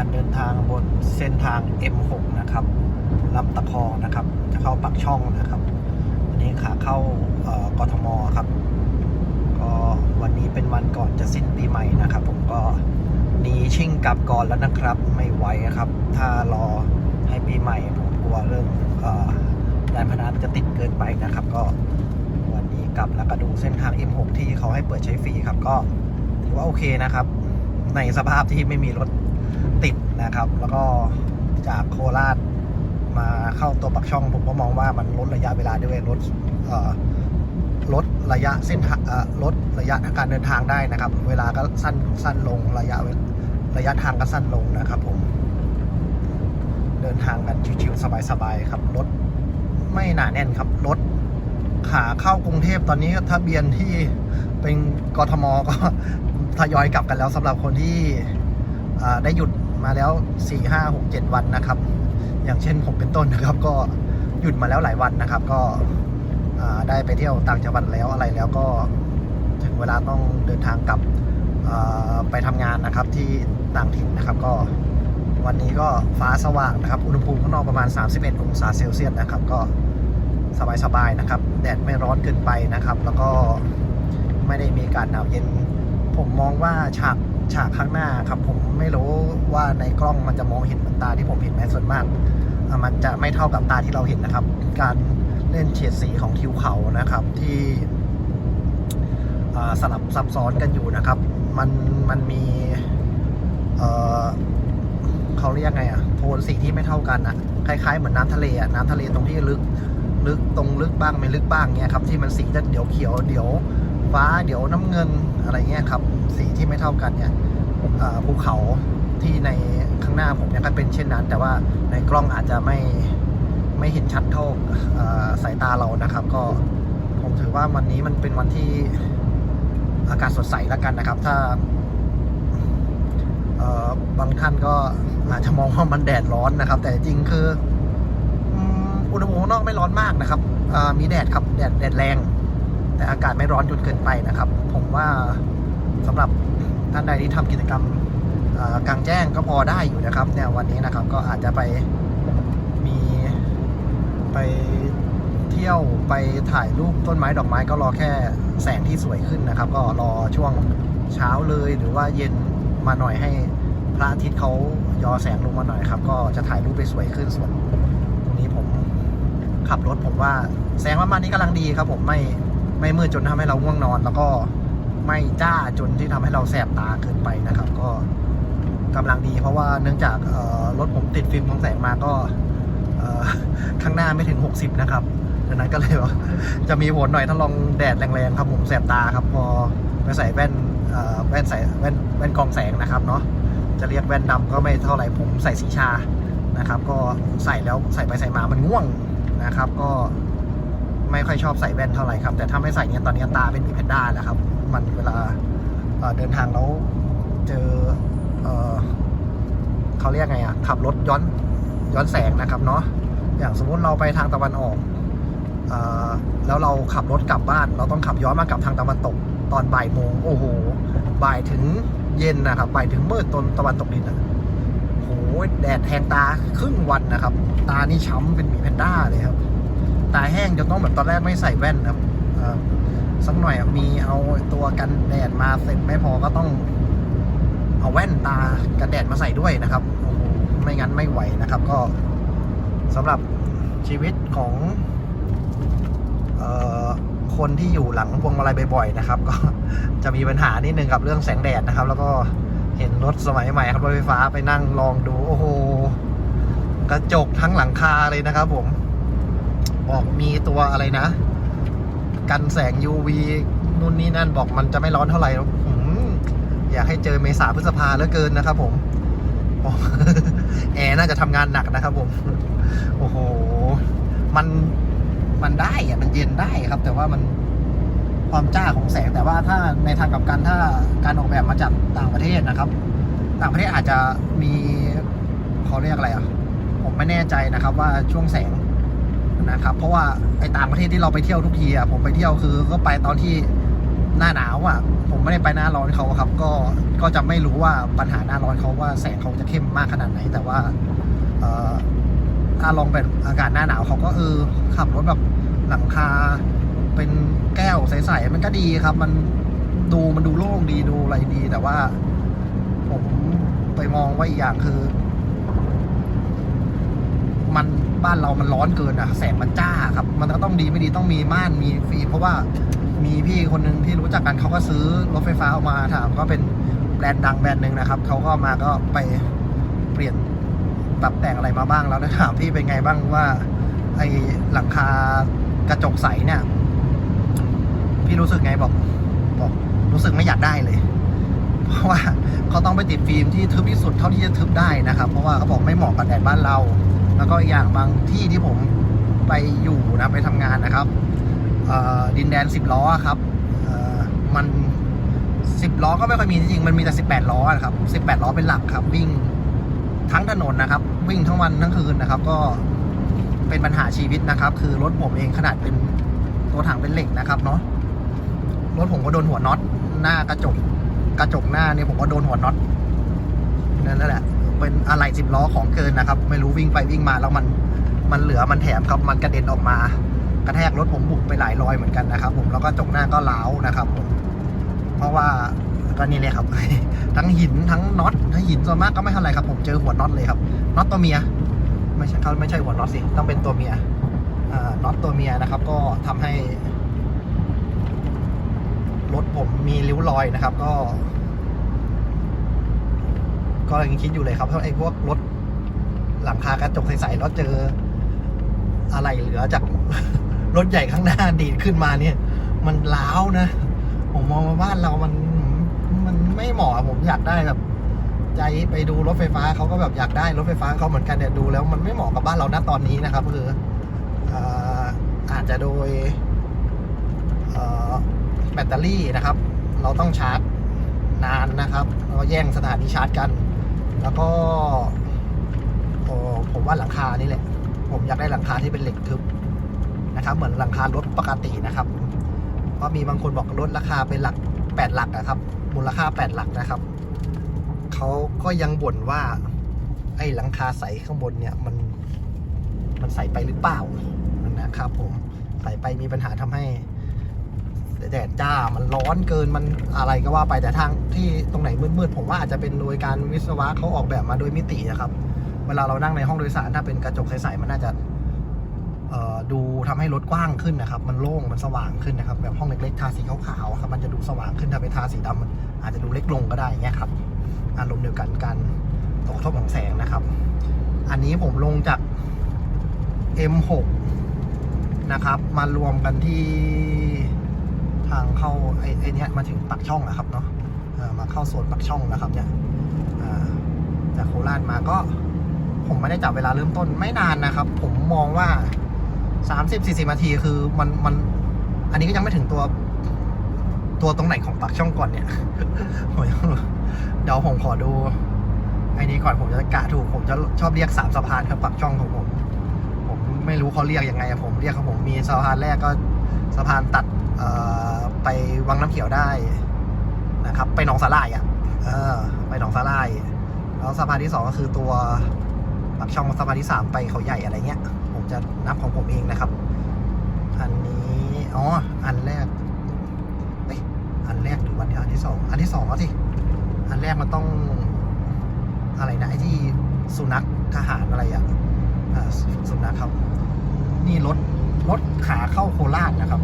การเดินทางบนเส้นทาง M6 นะครับลำตะคองนะครับ จะเข้าปักช่องนะครับ อันนี้ขาเข้ากทมครับ ก็วันนี้เป็นวันก่อนจะสิ้นปีใหม่นะครับ ผมก็หนีชิ่งกลับก่อนแล้วนะครับ ไม่ไหวครับ ถ้ารอให้ปีใหม่ ผมกลัวเรื่องเอ่อแรงพนันมันจะติดเกินไปนะครับ ก็วันนี้กลับแล้วก็ดูเส้นทาง M6 ที่เขาให้เปิดใช้ฟรีครับ ก็ถือว่าโอเคนะครับ ในสภาพที่ไม่มีรถ ติดนะครับ แล้วก็จากโคราชมาเข้าตัวปักช่อง ผมก็มองว่ามันลดระยะเวลาด้วยลดลดระยะเส้นทางลดระยะการเดินทางได้นะครับ เวลาก็สั้นสั้นลงระยะระยะทางก็สั้นลงนะครับผม เดินทางกันชิวๆสบายๆครับรถไม่หนาแน่นครับรถขาเข้ากรุงเทพตอนนี้ทะเบียนที่เป็นกทมก็ทยอยกลับกันแล้วสำหรับคนที่ ได้หยุดมาแล้ว 4 5 6 7 วันนะครับ อย่างเช่นผมเป็นต้นนะครับ ก็หยุดมาแล้วหลายวันนะครับ ก็ได้ไปเที่ยวต่างจังหวัดแล้วอะไรแล้วก็ถึงเวลาต้องเดินทางกลับไปทำงานนะครับที่ต่างถิ่นนะครับ ก็วันนี้ก็ฟ้าสว่างนะครับ อุณหภูมิข้างนอกประมาณ 31 องศาเซลเซียสนะครับ ก็สบายๆนะครับ แดดไม่ร้อนเกินไปนะครับ แล้วก็ไม่ได้มีการหนาวเย็น ผมมองว่าฉาก ฉากข้างหน้าครับผมไม่รู้ว่าในกล้องมันจะมองเห็นเหมือนตาที่ผมเห็นไหมส่วนมาก มันจะไม่เท่ากับตาที่เราเห็นนะครับ การเล่นเฉดสีของทิวเขานะครับที่สลับซับซ้อนกันอยู่นะครับ มันมันมีเอ่อเขาเรียกไงอะโทนสีที่ไม่เท่ากันอะคล้ายๆเหมือนน้ำทะเลอะน้ำทะเลตรงที่ลึกลึกตรงลึกบ้างไม่ลึกบ้างเนี่ยครับที่มันสีจะเดี๋ยวเขียวเดี๋ยว ฟ้าเดี๋ยวน้ำเงินอะไรเงี้ยครับสีที่ไม่เท่ากันเนี่ยภูเขาที่ในข้างหน้าผมเนี่ยก็เป็นเช่นนั้น แต่ว่าในกล้องอาจจะไม่ไม่เห็นชัดเท่าสายตาเรานะครับ ก็ผมถือว่าวันนี้มันเป็นวันที่อากาศสดใสแล้วกันนะครับ ถ้าบางท่านก็อาจจะมองว่ามันแดดร้อนนะครับ แต่จริงคืออุณหภูมิข้างนอกไม่ร้อนมากนะครับมีแดดครับแดดแดดแรง แต่อากาศไม่ร้อนจนเกินไปนะครับ ผมว่าสำหรับท่านใดที่ทำกิจกรรมกลางแจ้งก็พอได้อยู่นะครับเนี่ยวันนี้นะครับก็อาจจะไปมีไปเที่ยวไปถ่ายรูปต้นไม้ดอกไม้ก็รอแค่แสงที่สวยขึ้นนะครับ ก็รอช่วงเช้าเลยหรือว่าเย็นมาหน่อยให้พระอาทิตย์เขายอแสงลงมาหน่อยครับ ก็จะถ่ายรูปได้สวยขึ้นส่วนตรงนี้ผมขับรถผมว่าแสงประมาณนี้กำลังดีครับผมไม่ ไม่มืดจนทำให้เราง่วงนอน แล้วก็ไม่จ้าจนที่ทำให้เราแสบตาเกินไปนะครับ ก็กำลังดีเพราะว่าเนื่องจากรถผมติดฟิล์มของแสงมาก็ข้างหน้าไม่ถึง 60 นะครับดังนั้นก็เลยว่าจะมีผลหน่อยถ้าลองแดดแรงๆครับผมแสบตาครับ พอไปใส่แว่นแว่นใส่แว่นแว่นกองแสงนะครับเนาะจะเรียกแว่นดำก็ไม่เท่าไหร่ผมใส่สีชานะครับ ก็ใส่แล้วใส่ไปใส่มามันง่วงนะครับ ก็ ไม่ค่อยชอบใส่แว่นเท่าไหร่ครับ แต่ถ้าไม่ใส่เนี่ยตอนนี้ตาเป็นมีแพนด้าแล้วครับ มันเวลาเดินทางแล้วเจอเอเขาเรียกไงอะขับรถย้อนย้อนแสงนะครับเนาะอย่างสมมุติเราไปทางตะวันออกอแล้วเราขับรถกลับบ้าน เราต้องขับย้อนมากลับทางตะวันตก ตอนบ่ายโมงโอ้โหบ่ายถึงเย็นนะครับบ่ายถึงมืดตนตะวันตกดินอะโอ้โหแดดแทงตาครึ่งวันนะครับ ตานี่ช้ำเป็นมีแพนด้าเลยครับ ตาแห้งจนต้องแบบตอนแรกไม่ใส่แว่นครับสักหน่อยมีเอาตัวกันแดดมาเสร็จไม่พอก็ต้อง เอาแว่นตากันแดดมาใส่ด้วยนะครับโอ้ไม่งั้นไม่ไหวนะครับ ก็สำหรับชีวิตของออคนที่อยู่หลังพวงมาลัยบ่อยๆนะครับ ก็จะมีปัญหานิดนึงกับเรื่องแสงแดดนะครับ แล้วก็เห็นรถสมัยใหม่ครับรถไฟฟ้าไปนั่งลองดูโอ้โหกระจกทั้งหลังคาเลยนะครับผม บอกมีตัวอะไรนะ กันแสง UV นู่นนี่นั่นบอกมันจะไม่ร้อนเท่าไหร่อยากให้เจอเมษาพฤษภาเหลือเกินนะครับ ผมแอร์น่าจะทำงานหนักนะครับ ผม โอ้โห มันมันได้อะมันเย็นได้ครับ แต่ว่ามันความจ้าของแสงแต่ว่าถ้าในทางกับกันถ้าการออกแบบมาจากต่างประเทศนะครับ ต่างประเทศอาจจะมีเขาเรียกอะไรอะ ผมไม่แน่ใจนะครับว่าช่วงแสง นะครับ เพราะว่าไอ้ต่างประเทศที่เราไปเที่ยวทุกทีอะผมไปเที่ยวคือก็ไปตอนที่หน้าหนาวอะ ผมไม่ได้ไปหน้าร้อนเขาครับ ก็ก็จะไม่รู้ว่าปัญหาหน้าร้อนเขาว่าแสงเขาจะเข้มมากขนาดไหน แต่ว่าเอ่อถ้าลองเป็นอากาศหน้าหนาวเขาก็เออขับรถแบบหลังคาเป็นแก้วใสๆมันก็ดีครับ มันดูมันดูโล่งดีดูอะไรดี แต่ว่า ผมไปมองว่าอีกอย่างคือ มันบ้านเรามันร้อนเกินอะแสงมันจ้าครับ มันก็ต้องดีไม่ดีต้องมีม่านมีฟิล์มเพราะว่ามีพี่คนหนึ่งที่รู้จักกันเขาก็ซื้อรถไฟฟ้าออกมาถามก็เป็นแบรนด์ดังแบรนด์หนึ่งนะครับเขาก็มาก็ไปเปลี่ยนปรับแต่งอะไรมาบ้างแล้วนะถามพี่เป็นไงบ้างว่า ไอหลังคากระจกใสเนี่ย พี่รู้สึกไงบอกบอกรู้สึกไม่อยากได้เลย เพราะว่าเขาต้องไปติดฟิล์มที่ทึบที่สุดเท่าที่จะทึบได้นะครับ เพราะว่าเขาบอกไม่เหมาะกับแดดบ้านเรา แล้วก็อย่างบางที่ที่ผมไปอยู่นะไปทำงานนะครับดินแดนสิบล้อครับมันสิบล้อก็ไม่ค่อยมีจริงมันมีแต่สิบแปดล้ออะครับสิบแปดล้อเป็นหลักครับ วิ่งทั้งถนนนะครับ วิ่งทั้งวันทั้งคืนนะครับ ก็เป็นปัญหาชีวิตนะครับ คือรถผมเองขนาดเป็นตัวถังเป็นเหล็กนะครับเนาะรถผมก็โดนหัวน็อตหน้ากระจกกระจกหน้าเนี่ยผมก็โดนหัวน็อตนั่นแหละ เป็นอะไรสิบล้อของเกินนะครับ ไม่รู้วิ่งไปวิ่งมาแล้วมันมันเหลือมันแถมครับมันกระเด็นออกมากระแทกรถผมบุกไปหลายรอยเหมือนกันนะครับ ผมแล้วก็จกหน้าก็ล้าวนะครับผมเพราะว่าก็นี่เลยครับ ทั้งหินทั้งน็อตทั้งหินส่วนมากก็ไม่เท่าไรครับ ผมเจอหัวน็อตเลยครับน็อตตัวเมีย ไม่ใช่เขาไม่ใช่หัวน็อตสิต้องเป็นตัวเมียอ่าน็อตตัวเมียนะครับ ก็ทำให้รถผมมีริ้วรอยนะครับ ก็ ก็ยังคิดอยู่เลยครับเพราะไอ้พวกรถหลังคากระจกใสๆแล้วเจออะไรเหลือจากรถใหญ่ข้างหน้าดีดขึ้นมาเนี่ย มันล้าวนะ ผมมองว่าบ้านเรามันมันไม่เหมาะผมอยากได้แบบ ใจไปดูรถไฟฟ้าเขาก็แบบอยากได้รถไฟฟ้าเขาเหมือนกันเนี่ยดูแล้วมันไม่เหมาะกับบ้านเราณตอนนี้นะครับคืออาจจะโดยแบตเตอรี่นะครับ เราต้องชาร์จนานนะครับแล้วก็แย่งสถานีชาร์จกัน แล้วก็ผมว่าหลังคานี่แหละ ผมอยากได้หลังคาที่เป็นเหล็กทึบนะครับ เหมือนหลังคารถปกตินะครับเพรามีบางคนบอกรถราคาเป็นหลักแปดหลักนะครับ มูลค่าแปดหลักนะครับเขาก็ยังบ่นว่า ไอ้หลังคาใสข้างบนเนี่ยมันมันใสไปหรือเปล่านะครับ ผมใสไปมีปัญหาทำให้ แดดจ้ามันร้อนเกินมันอะไรก็ว่าไปแต่ทางที่ตรงไหนมืดๆผมว่าอาจจะเป็นโดยการวิศวะเขาออกแบบมาโดยมิตินะครับ เวลาเรานั่งในห้องโดยสารถ้าเป็นกระจกใสๆมันน่าจะดูทำให้รถกว้างขึ้นนะครับ มันโล่งมันสว่างขึ้นนะครับ แบบห้องเล็กๆทาสีขาวๆครับมันจะดูสว่างขึ้นถ้าเป็นทาสีดำมันอาจจะดูเล็กลงก็ได้เงี้ยครับอารมณ์เดียวกันการตกกระทบของแสงนะครับ อันนี้ผมลงจาก M6 นะครับ มารวมกันที่ ทางเข้าไอ้ไอ้นี้มาถึงปักช่องนะครับเนาะมาเข้าโซนปักช่องนะครับเนี่ยอ่าจากโคราชมาก็ ผมไม่ได้จับเวลาเริ่มต้นไม่นานนะครับ ผมมองว่า 30-40นาทีคือมันมัน อันนี้ก็ยังไม่ถึงตัว ตัวตรงไหนของปักช่องก่อนเนี่ยเดี๋ยวผมขอดูไอ้นี้ก่อนผมจะกะถูกผมจะชอบเรียกสามสะพานครับปักช่องของผม ผมไม่รู้เขาเรียกยังไงอะผมเรียกครับผมมีสะพานแรกก็สะพานตัด ไปวังน้ำเขียวได้นะครับ ไปหนองสาลายอะเออ ไปหนองสาลายแล้วสะพานที่สองก็คือตัวปักช่องสะพานที่สามไปเขาใหญ่อะไรเงี้ย ผมจะนับของผมเองนะครับ อันนี้อ๋ออันแรกเอ้ยอันแรกหรือวันอันที่สองอันที่สองก็สิอันแรกมันต้องอะไรนะไอ้ที่สุนัขทหารอะไรอะอ่าสุนัขครับ นี่รถรถขาเข้าโคราชนะครับ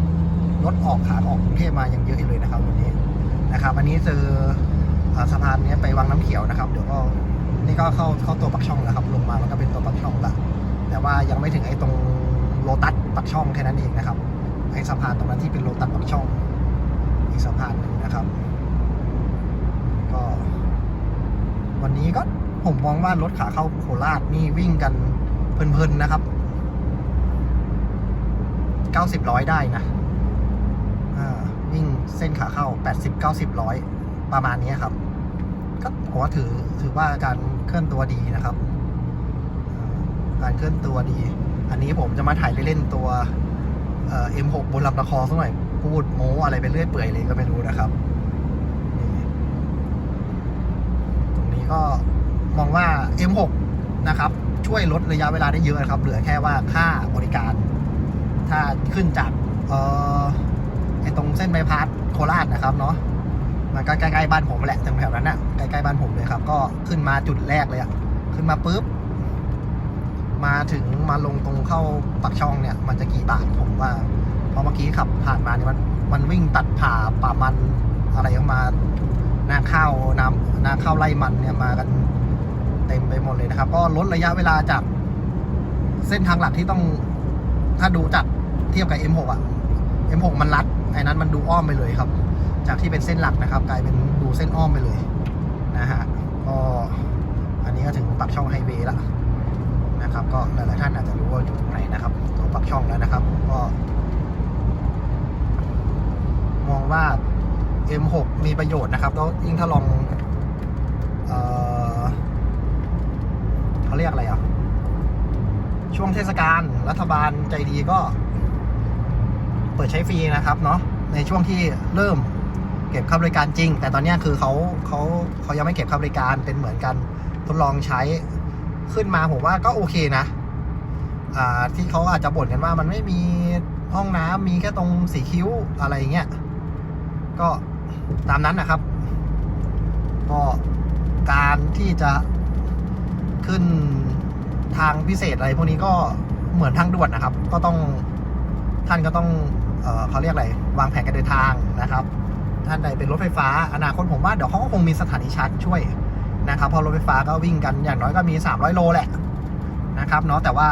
รถออกขาออกกรุงเทพมายังเยอะเลยนะครับวันนี้นะครับอันนี้เจอสะพานนี้ไปวังน้ำเขียวนะครับ เดี๋ยวก็นี่ก็เข้าเข้าตัวปักช่องแล้วครับลงมามันก็เป็นตัวปักช่องละแต่ว่ายังไม่ถึงไอ้ตรงโลตัสปักช่องแค่นั้นเองนะครับไอ้สะพานตรงนั้นที่เป็นโลตัสปักช่องอีกสะพานหนึ่งนะครับ ก็ วันนี้ก็ผมมองว่ารถขาเข้าโคราชนี่วิ่งกันเพลินๆนะครับเก้าสิบร้อยได้นะ วิ่งเส้นขาเข้าแปดสิบเก้าสิบร้อยประมาณนี้ครับ ก็ผมว่าถือถือว่าการเคลื่อนตัวดีนะครับ การเคลื่อนตัวดี อันนี้ผมจะมาถ่ายเล่นๆตัวเอ่อ M6 บนลำตะคอสักหน่อยพูดโม้อะไรไปเรื่อยเปื่อยเลยก็ไม่รู้นะครับ ตรงนี้ก็มองว่า M6 นะครับ ช่วยลดระยะเวลาได้เยอะนะครับ เหลือแค่ว่าค่าบริการ ถ้าขึ้นจากเออ ไอตรงเส้นใบพัดโคราชนะครับเนาะมันก็ใกล้ๆบ้านผมแหละตรงแถวนั้นน่ะใกล้ๆบ้านผมเลยครับ ก็ขึ้นมาจุดแรกเลยอะขึ้นมาปุ๊บมาถึงมาลงตรงเข้าปักช่องเนี่ย มันจะกี่บาทผมว่าเพราะเมื่อกี้ขับผ่านมาเนี่ยมันมันวิ่งตัดผ่าป่ามันอะไรออกมานาข้าวน้ำนาข้าวไร่มันเนี่ยมากันเต็มไปหมดเลยนะครับ ก็ลดระยะเวลาจาก เส้นทางหลักที่ต้องถ้าดูจากเทียบกับ M6 อะ M6 มันรัด ไอ้นั้นมันดูอ้อมไปเลยครับ จากที่เป็นเส้นหลักนะครับ กลายเป็นดูเส้นอ้อมไปเลยนะฮะก็อันนี้ก็ถึงปักช่องไฮเวย์ละนะครับ ก็หลายๆท่านอาจจะรู้ว่าอยู่ตรงไหนนะครับตรงปักช่องแล้วนะครับ ก็ มองว่า M6 มีประโยชน์นะครับ แล้วยิ่งถ้าลองเออเขาเรียกอะไรอะช่วงเทศกาลรัฐบาลใจดีก็ เปิดใช้ฟรีนะครับเนาะในช่วงที่เริ่มเก็บค่าบริการจริง แต่ตอนนี้คือเขาเขาเขายังไม่เก็บค่าบริการเป็นเหมือนกันทดลองใช้ขึ้นมาผมว่าก็โอเคนะอ่าที่เขาอาจจะบ่นกันว่ามันไม่มีห้องน้ำมีแค่ตรงสีคิ้วอะไรเงี้ยก็ตามนั้นนะครับ ก็การที่จะขึ้นทางพิเศษอะไรพวกนี้ก็เหมือนทางด่วนนะครับ ก็ต้องท่านก็ต้อง เเขาเรียกอะไรวางแผนการเดินทางนะครับท่านใดเป็นรถไฟฟ้าอนาคตผมว่าเดี๋ยวเขาก็คงมีสถานีชาร์จช่วยนะครับเพราะรถไฟฟ้าก็วิ่งกันอย่างน้อยก็มี 300 โลแหละนะครับเนาะแต่ว่า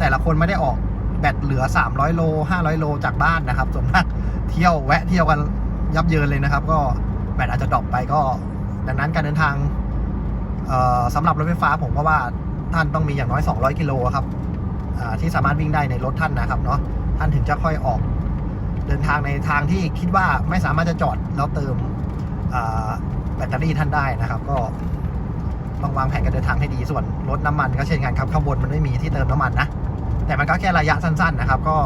แต่ละคนไม่ได้ออกแบตเหลือ 300 โล 500 โลจากบ้านนะครับส่วนมากเที่ยวแวะเที่ยวกันยับเยินเลยนะครับ ก็แบตอาจจะดรอปไปก็ ดังนั้นการเดินทางสำหรับรถไฟฟ้าผมก็ว่าท่านต้องมีอย่างน้อย 200 กิโลครับที่สามารถวิ่งได้ในรถท่านนะครับเนาะท่านถึงจะค่อยออก เดินทางในทางที่คิดว่าไม่สามารถจะจอดแล้วเติมแบตเตอรี่ท่านได้นะครับ ก็ต้องวางแผนการเดินทางให้ดีส่วนรถน้ำมันก็เช่นกันครับข้างบนมันไม่มีที่เติมน้ำมันนะแต่มันก็แค่ระยะสั้นๆนะครับ ก็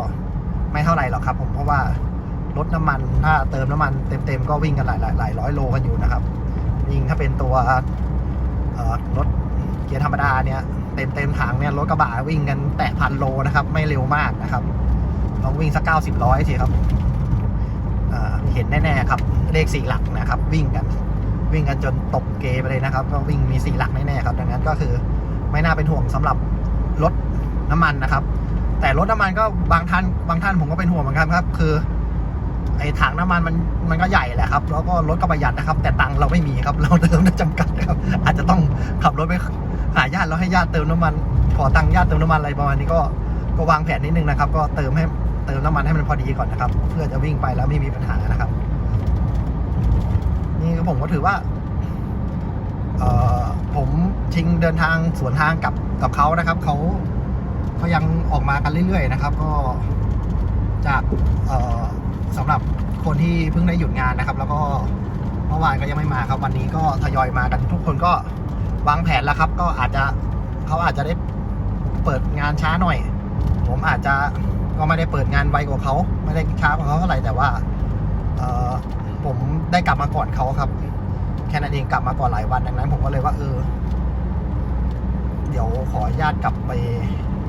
ไม่เท่าไหร่หรอกครับ ผมเพราะว่ารถน้ำมันถ้าเติมน้ำมันเต็มๆก็วิ่งกันหลายๆหลายร้อยโลกันอยู่นะครับยิ่งถ้าเป็นตัวรถเกียร์ธรรมดาเนี่ยเต็มเต็มๆถังเนี่ยรถกระบะวิ่งกันแตะพันโลนะครับ ไม่เร็วมากนะครับ ลองวิ่งสักเก้าสิบร้อยสิครับเห็นแน่ๆครับเลขสี่หลักนะครับ วิ่งกัน วิ่งกันจนตกเกไปเลยนะครับ ก็วิ่งมีสี่หลักแน่ๆครับ ดังนั้นก็คือไม่น่าเป็นห่วงสำหรับรถน้ำมันนะครับ แต่รถน้ำมันก็บางท่านบางท่านผมก็เป็นห่วงเหมือนกันครับ คือไอ้ถังน้ำมันมันมันก็ใหญ่แหละครับ แล้วก็รถก็ประหยัดนะครับ แต่ตังเราไม่มีครับ เราเติมได้จำกัดครับ อาจจะต้องขับรถไปหาญาติแล้วให้ญาติเติมน้ำมัน ขอตังญาติเติมน้ำมันอะไรประมาณนี้ก็ก็วางแผนนิดนึงนะครับ ก็เติมให้ เติมน้ำมันให้มันพอดีก่อนนะครับ เพื่อจะวิ่งไปแล้วไม่มีปัญหานะครับ นี่ก็ผมก็ถือว่าเออผมชิงเดินทางสวนทางกับกับเขานะครับเขาเขายังออกมากันเรื่อยๆนะครับ ก็จากเออสำหรับคนที่เพิ่งได้หยุดงานนะครับ แล้วก็เมื่อวานก็ยังไม่มาครับ วันนี้ก็ทยอยมากันทุกคนก็วางแผนแล้วครับ ก็อาจจะเขาอาจจะได้เปิดงานช้าหน่อย ผมอาจจะ ก็ไม่ได้เปิดงานไวกว่าเขาไม่ได้ช้ากว่าเขาเท่าไหร่แต่ว่าเออผมได้กลับมาก่อนเขาครับ แค่นั้นเองกลับมาก่อนหลายวันดังนั้น ผมก็เลยว่าเออ เดี๋ยวขออนุญาตกลับไป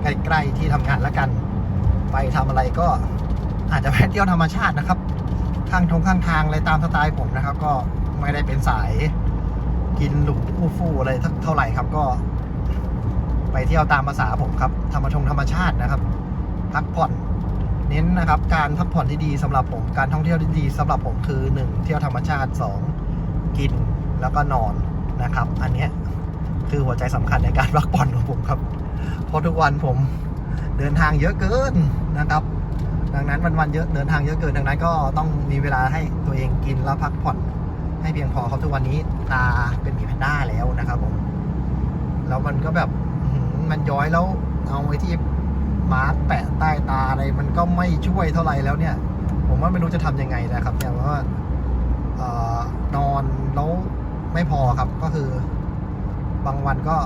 ใกล้ๆที่ทำงานแล้วกัน ไปทำอะไรก็อาจจะแวะเที่ยวธรรมชาตินะครับ ข้างทงข้างทางอะไรตามสไตล์ผมนะครับ ก็ไม่ได้เป็นสายกินหรูอู้ฟู่อะไรเท่าไหร่ครับก็ ไปเที่ยวตามภาษาผมครับ ธรรมชงธรรมชาตินะครับ พักผ่อนเน้นนะครับการพักผ่อนที่ดีสำหรับผมการท่องเที่ยวที่ดีสำหรับผมคือหนึ่งเที่ยวธรรมชาติสองกินแล้วก็นอนนะครับ อันนี้คือหัวใจสำคัญในการพักผ่อนของผมครับ เพราะทุกวันผมเดินทางเยอะเกินนะครับ ดังนั้นวันวันๆเยอะเดินทางเยอะเกินดังนั้นก็ต้องมีเวลาให้ตัวเองกินแล้วพักผ่อน ให้เพียงพอครับทุกวันนี้ตาเป็นหมีแพนด้าแล้วนะครับผมแล้วมันก็แบบมันย้อยแล้วเอาไว้ที่ มาร์กแปะใต้ตาอะไรมันก็ไม่ช่วยเท่าไหร่แล้วเนี่ย ผมว่าไม่รู้จะทำยังไงนะครับเนี่ยเพราะว่าเอ่อนอนแล้วไม่พอครับก็คือบางวันก็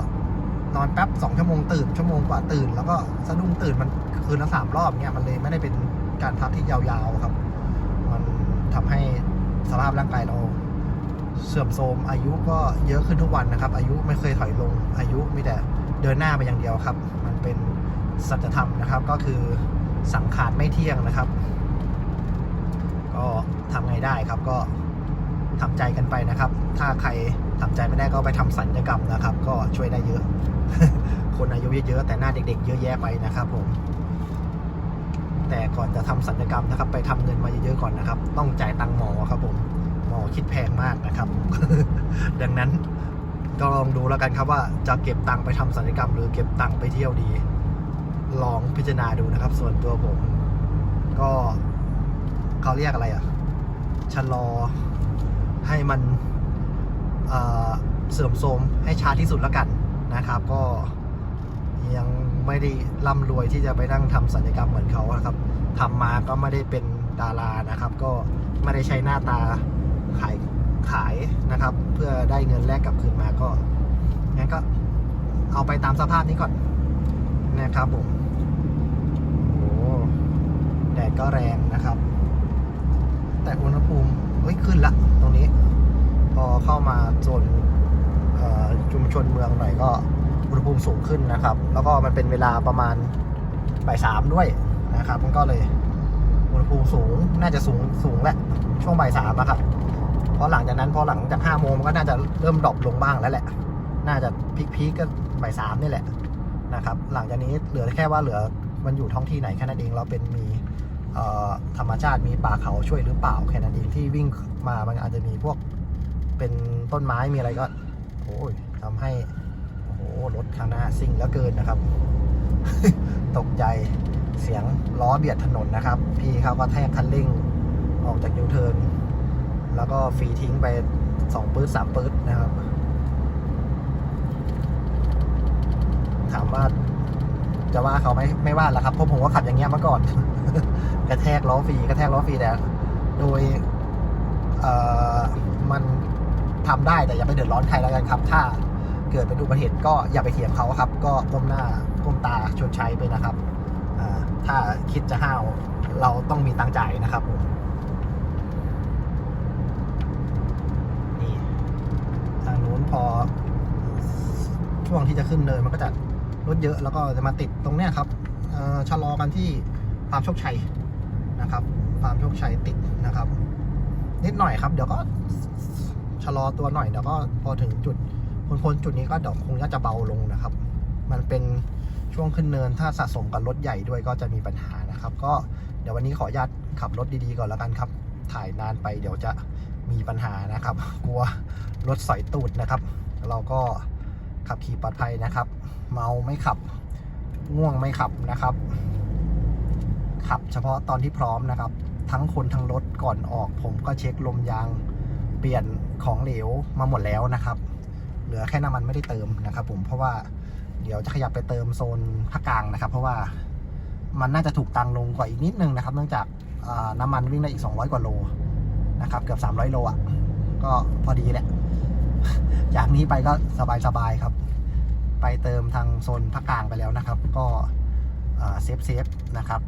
นอนแป๊บสองชั่วโมงตื่นชั่วโมงกว่าตื่น แล้วก็สะดุ้งตื่นมันคืนละสามรอบเนี่ยมันเลยไม่ได้เป็นการพักที่ยาวๆครับ มันทำให้สภาพร่างกายเราเสื่อมโทรมอายุก็เยอะขึ้นทุกวันนะครับ อายุไม่เคยถอยลงอายุมีแต่เดินหน้าไปอย่างเดียวครับ มันเป็น สัจธรรมนะครับ ก็คือสังขารไม่เที่ยงนะครับ ก็ทำไงได้ครับก็ทำใจกันไปนะครับ ถ้าใครทำใจไม่ได้ก็ไปทำสัญญกรรมนะครับ ก็ช่วยได้เยอะ คนอายุเยอะๆแต่หน้าเด็ก ๆ เยอะแยะไปนะครับ ผม แต่ก่อนจะทำสัญญกรรมนะครับ ไปทำเงินมาเยอะๆก่อนนะครับ ต้องจ่ายตังหมอครับ ผมหมอคิดแพงมากนะครับ ดังนั้นก็ลองดูแล้วกันครับว่าจะเก็บตังค์ไปทำสัญญกรรม หรือเก็บตังค์ไปเที่ยวดี ลองพิจารณาดูนะครับ ส่วนตัวผม ก็เขาเรียกอะไรอะชะลอให้มันเเสื่อมโทรมให้ช้าที่สุดแล้วกันนะครับ ก็ยังไม่ได้ร่ำรวยที่จะไปนั่งทำสัญญกรรมเหมือนเขานะครับทำมาก็ไม่ได้เป็นดารานะครับ ก็ไม่ได้ใช้หน้าตาขายขายนะครับ เพื่อได้เงินแลกกลับคืนมาก็งั้นก็เอาไปตามสภาพนี้ก่อนนะครับผม แดดก็แรงนะครับ แต่อุณหภูมิเฮ้ยขึ้นละตรงนี้ พอเข้ามาโซนชุมชนเมืองหน่อยก็อุณหภูมิสูงขึ้นนะครับ แล้วก็มันเป็นเวลาประมาณบ่ายสามด้วยนะครับ มันก็เลยอุณหภูมิสูงน่าจะสูงสูงแหละช่วงบ่ายสามนะครับเพราะหลังจากนั้นพอหลังจากห้าโมงมันก็น่าจะเริ่มดรอปลงบ้างแล้วแหละ น่าจะพีคๆก็บ่ายสามนี่แหละนะครับ หลังจากนี้เหลือแค่ว่าเหลือ มันอยู่ท้องที่ไหนแค่นั้นเองเราเป็นมีธรรมชาติมีป่าเขาช่วยหรือเปล่าแค่นั้นเองที่วิ่งมามันอาจจะมีพวกเป็นต้นไม้มีอะไรก็โอ้ยทำให้โอ้โหรถข้างหน้าซิ่งแล้วเกินนะครับ ตกใจเสียงล้อเบียดถนนนะครับ พี่เขาก็แทกคันเร่งออกจากยูเทิร์นแล้วก็ฟรีทิ้งไปสองปื๊ดสามปื๊ดนะครับ ถามว่า จะว่าเขาไม่ไม่ว่าหรอกครับเพราะผมก็ขับอย่างเงี้ยมาก่อน กระแทกล้อฟรีกระแทกล้อฟรีแต่โดยเอ่อมันทำได้แต่อย่าไปเดือดร้อนใครแล้วกันครับ ถ้าเกิดเป็นอุบัติเหตุก็อย่าไปเถียงเขาครับ ก็ก้มหน้าก้มตาชดใช้ไปนะครับถ้าคิดจะห้าวเราต้องมีตังจ่ายนะครับผมนี่ทางนู้นพอช่วงที่จะขึ้นเนินมันก็จะ รถเยอะแล้วก็จะมาติดตรงเนี้ยครับชะลอกันที่ฟาร์มโชคชัยนะครับฟาร์มโชคชัยติดนะครับ นิดหน่อยครับ เดี๋ยวก็ชะลอตัวหน่อยเดี๋ยวก็พอถึงจุดพ้นพ้นจุดนี้ก็เดี๋ยวคงจะเบาลงนะครับ มันเป็นช่วงขึ้นเนินถ้าสะสมกับรถใหญ่ด้วยก็จะมีปัญหานะครับ ก็เดี๋ยววันนี้ขออนุญาตขับรถดีๆก่อนแล้วกันครับ ถ่ายนานไปเดี๋ยวจะมีปัญหานะครับ กลัวรถสอยตูดนะครับ เราก็ขับขี่ปลอดภัยนะครับ เมาไม่ขับ ง่วงไม่ขับนะครับ ขับเฉพาะตอนที่พร้อมนะครับ ทั้งคนทั้งรถก่อนออก ผมก็เช็คลมยาง เปลี่ยนของเหลวมาหมดแล้วนะครับ เหลือแค่น้ำมันไม่ได้เติมนะครับ ผมเพราะว่าเดี๋ยวจะขยับไปเติมโซนภาคกลางนะครับ เพราะว่ามันน่าจะถูกตังลงกว่าอีกนิดนึงนะครับ เนื่องจากน้ำมันวิ่งได้อีก 200 กว่าโลนะครับ เกือบ 300 โลอะ ก็พอดีแหละ จากนี้ไปก็สบาย ๆ ครับ ไปเติมทางโซนภาคกลางไปแล้วนะครับ ก็เซฟเซฟนะครับ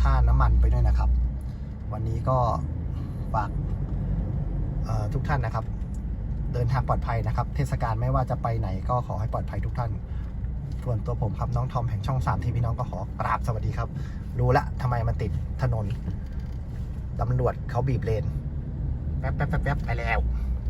ค่าน้ำมันไปด้วยนะครับ วันนี้ก็ฝากทุกท่านนะครับ เดินทางปลอดภัยนะครับ เทศกาลไม่ว่าจะไปไหนก็ขอให้ปลอดภัยทุกท่าน ส่วนตัวผมครับน้องทอมแห่งช่องสามที่พี่น้องก็ขอกราบสวัสดีครับ รู้ละทำไมมันติดถนนตำรวจเขาบีบเลนแป๊บแป๊บแป๊บไปแล้ว